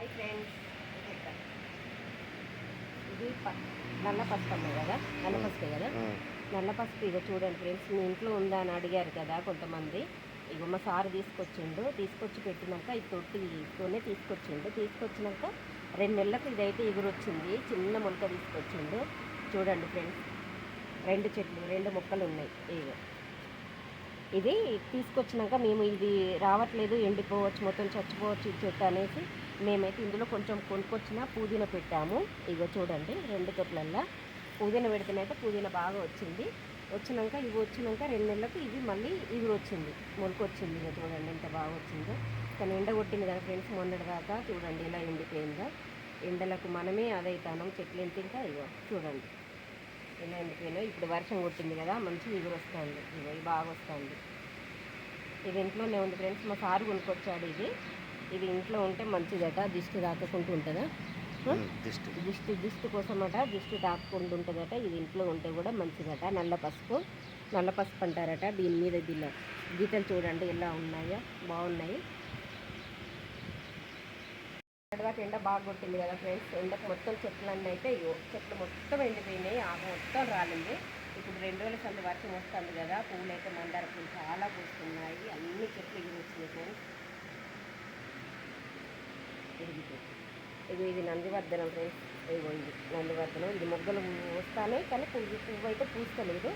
Hi friends. ఇది నల్ల పసుపు అమ్మాయి కదా? నల్ల పసుపే కదా? నల్ల పసుపు ఇక చూడండి ఫ్రెండ్స్ మీ ఇంట్లో ఉందా అని అడిగారు కదా కొంతమంది. ఇక మా సార్ తీసుకొచ్చిండు. తీసుకొచ్చి పెట్టినాక ఈ తొట్టితోనే తీసుకొచ్చిండు. తీసుకొచ్చినాక రెండు నెలలకు ఇదైతే ఎగురొచ్చింది. చిన్న మొలక తీసుకొచ్చిండు. చూడండి ఫ్రెండ్స్ రెండు చెట్లు రెండు మొక్కలు ఉన్నాయి. ఇగో. ఇది తీసుకొచ్చినాక మేము ఇది రావట్లేదు ఎండిపోవచ్చు మొత్తం చచ్చిపోవచ్చు చెట్టు అనేసి మేమైతే ఇందులో కొంచెం కొనుక్కొచ్చిన పుదీనా పెట్టాము. ఇగో చూడండి రెండు తొట్లల్లో పుదీనా పెడితేనైతే పుదీనా బాగా వచ్చింది. వచ్చినాక ఇవి వచ్చినాక రెండు నెలలకు ఇది మళ్ళీ ఇది వచ్చింది మొలకొచ్చింది. ఇక చూడండి ఎంత బాగా వచ్చిందో. కానీ ఎండ కొట్టింది కదా ఫ్రెండ్స్ మొన్నటి దాకా చూడండి ఇలా ఎండిపోయిందో. ఎండలకు మనమే అదైతానం చెట్లు ఎంత ఇంకా ఇగో చూడండి. ఎండిపోయినాయి ఇప్పుడు వర్షం కొట్టింది కదా మంచి ఎగురు వస్తుంది. ఇగో ఇది బాగా వస్తుంది. ఇది ఇంట్లోనే ఉంది ఫ్రెండ్స్. మా సారు కొనుక్కొచ్చాడు ఇది. ఇది ఇంట్లో ఉంటే మంచిదట. దిష్టి తాకకుండా ఉంటుందా? దిష్టి. దిష్టి దిష్టి కోసమట దిష్టి తాకకుండా ఉంటుందట. ఇది ఇంట్లో ఉంటే కూడా మంచిదట. నల్ల పసుపు నల్ల పసుపు అంటారట దీని మీద దీనిలో. గీతలు చూడండి ఎలా ఉన్నాయో. బాగున్నాయి. దాకా ఎండ బాగా కొట్టింది కదా ఫ్రెండ్స్. ఎండకు మొత్తం చెట్లన్నీ అయితే చెట్లు మొత్తం ఎండిపోయినాయి. ఆకు మొత్తం రాలింది. ఇప్పుడు రెండు వేల సంది వర్షం వస్తుంది కదా పువ్వులు అయితే మందార పువ్వులు చాలా పూస్తున్నాయి. అన్ని చెట్లు ఎగిరి వచ్చినాయి ఫ్రెండ్స్. ఇది ఇది ఇది నందివర్ధనం ఫ్రెండ్స్. ఇదిగో ఇది నందివర్ధనం. ఇది మొగ్గలు వస్తానే కానీ పువ్వు పువ్వు అయితే పూస్తలేదు.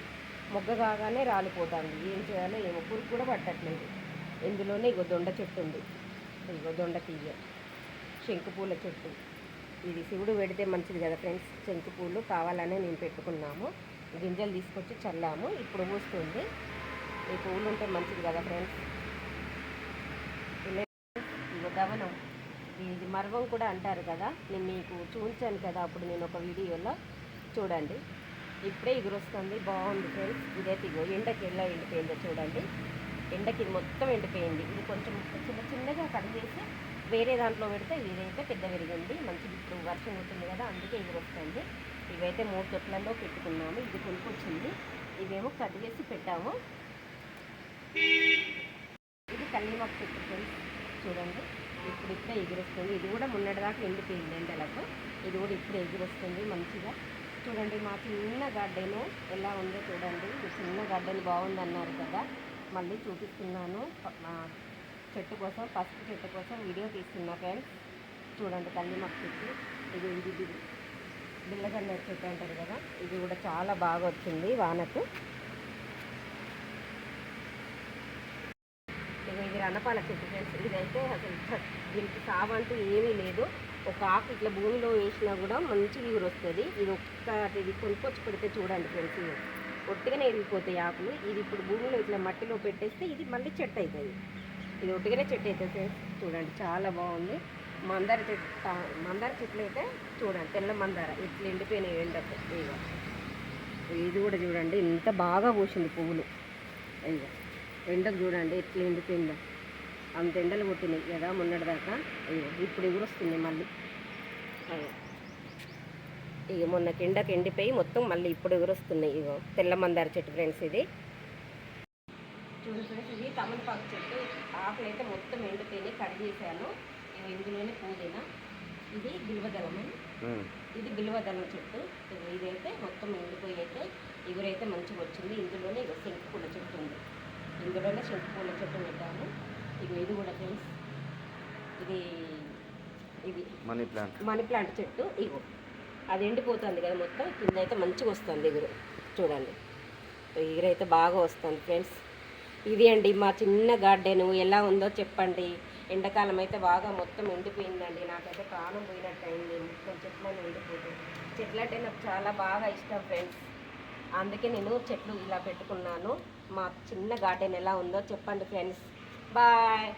మొగ్గ కాగానే రాలిపోతుంది. ఏం చేయాలో ఏమో. పురుగు కూడా పట్టట్లేదు. ఇందులోనే ఇగో దొండ చెట్టు ఉంది. ఇగో దొండ తీగ శంకుపూల చెట్టు. ఇది శివుడు పెడితే మంచిది కదా ఫ్రెండ్స్. శంకుపూలు కావాలనే నేను పెట్టుకున్నాము. గింజలు తీసుకొచ్చి చల్లాము. ఇప్పుడు పూస్తుంది. ఈ పువ్వులు ఉంటే మంచిది కదా ఫ్రెండ్స్. గమనం. ఇది మర్వం కూడా అంటారు కదా. నేను మీకు చూపించాను కదా అప్పుడు నేను ఒక వీడియోలో. చూడండి. ఇప్పుడే ఎగురొస్తుంది. బాగుంది ఫ్రెండ్స్. ఇదైతే ఇగో ఎండకి ఎలా ఎండిపోయిందో చూడండి. ఎండకి ఇది మొత్తం ఎండిపోయింది. ఇది కొంచెం చిన్న చిన్నగా కట్ చేసి వేరే దాంట్లో పెడితే ఇదైతే పెద్ద పెరిగింది మంచిది ఇప్పుడు వర్షం ఉంటుంది కదా అందుకే ఎగురొస్తుంది ఇవైతే మూడు చెట్లలో పెట్టుకున్నాము ఇది కొనుక్కొచ్చింది. ఇవేమో కట్ చేసి పెట్టాము. ఇది కల్లిమాకు చెట్టు ఫ్రెండ్స్ చూడండి. ఇప్పుడు ఇప్పుడే ఎగురొస్తుంది. ఇది కూడా మొన్నటిదాకా ఎండిపోయింది ఎండలకు. ఇది కూడా ఇప్పుడే ఎగురొస్తుంది మంచిగా. చూడండి మా చిన్న గార్డెన్ ఎలా ఉందో చూడండి. చిన్న గార్డెన్ బాగుంది అన్నారు కదా. మళ్ళీ చూపిస్తున్నాను. చెట్టు కోసం పసుపు చెట్టు కోసం వీడియో తీస్తున్నా ఫ్రెండ్స్. చూడండి తల్లి మాకు చెట్టు. ఇది ఇది బిల్లగన్న చెట్టు అంటారు కదా ఇది కూడా చాలా బాగా వచ్చింది వానకు. ఇది రణపాల చెట్టు ఫ్రెండ్స్. ఇదైతే అసలు దీనికి సావంటూ ఏమీ లేదు. ఒక ఆకు ఇట్లా భూమిలో వేసినా కూడా మంచి ఎగురు వస్తుంది. ఇది ఒక్కటి ఇది కొనుక్కొచ్చి పెడితే చూడండి ఫ్రెండ్స్ ఇది ఒట్టిగానే ఎరిగిపోతాయి ఆకులు. ఇది ఇప్పుడు భూమిలో ఇట్లా మట్టిలో పెట్టేస్తే ఇది మళ్ళీ చెట్టు అవుతుంది. ఇది చెట్టు అయితే చూడండి చాలా బాగుంది. మందార చెట్టు మందార చెట్లు అయితే చూడండి తెల్ల మందార ఇట్లా ఎండిపోయినాయి ఎండకు ఇగో ఇది కూడా చూడండి ఇంత బాగా పూసింది పువ్వులు. అయ్యో ఎండకు చూడండి ఎట్లా ఎండిపోయిందో. అంత ఎండలు కొట్టినాయి కదా మొన్నటిదాకా ఇగో ఇప్పుడు ఎగురొస్తుంది మళ్ళీ. అయ్యో ఇక మొన్న ఎండకు ఎండిపోయి మొత్తం మళ్ళీ ఇప్పుడు ఎగురొస్తున్నాయి. ఇగో తెల్ల మందార చెట్టు ఫ్రెండ్స్ ఇది. చూడు ఫ్రెండ్స్ ఇది తమలపాకు చెట్టు. ఆకులు అయితే మొత్తం ఎండిపోయినాయి కట్ చేశాను. ఇందులోనే పుదీనా. ఇది బిల్వదళం ఇది బిల్వదళం చెట్టు. ఇదైతే మొత్తం ఎండిపోయి అయితే ఎగురైతే మంచిగా వచ్చింది. ఇందులోనే ఇగో శంకు పూల చెట్టు ఉంది. ఇందులోనే శంకు పూల చెట్టు పెట్టాము ఇగో ఇది కూడా ఫ్రెండ్స్ ఇది ఇది మనీ ప్లాంట్. మనీ ప్లాంట్ చెట్టు. ఇగో అది ఎండిపోతుంది కదా మొత్తం. కింద అయితే మంచిగా వస్తుంది ఎగురు చూడండి. ఎగురు అయితే బాగా వస్తుంది ఫ్రెండ్స్. ఇది అండి మా చిన్న గార్డెను ఎలా ఉందో చెప్పండి. ఎండాకాలం అయితే బాగా మొత్తం ఎండిపోయిందండి. నాకైతే ప్రాణం పోయినట్టు అయింది మొత్తం చెట్లను ఎండిపోతుంది చెట్లు అంటే నాకు చాలా బాగా ఇష్టం ఫ్రెండ్స్ అందుకే నేను చెట్లు ఇలా పెట్టుకున్నాను. మా చిన్న గార్డెన్ ఎలా ఉందో చెప్పండి ఫ్రెండ్స్ బాయ్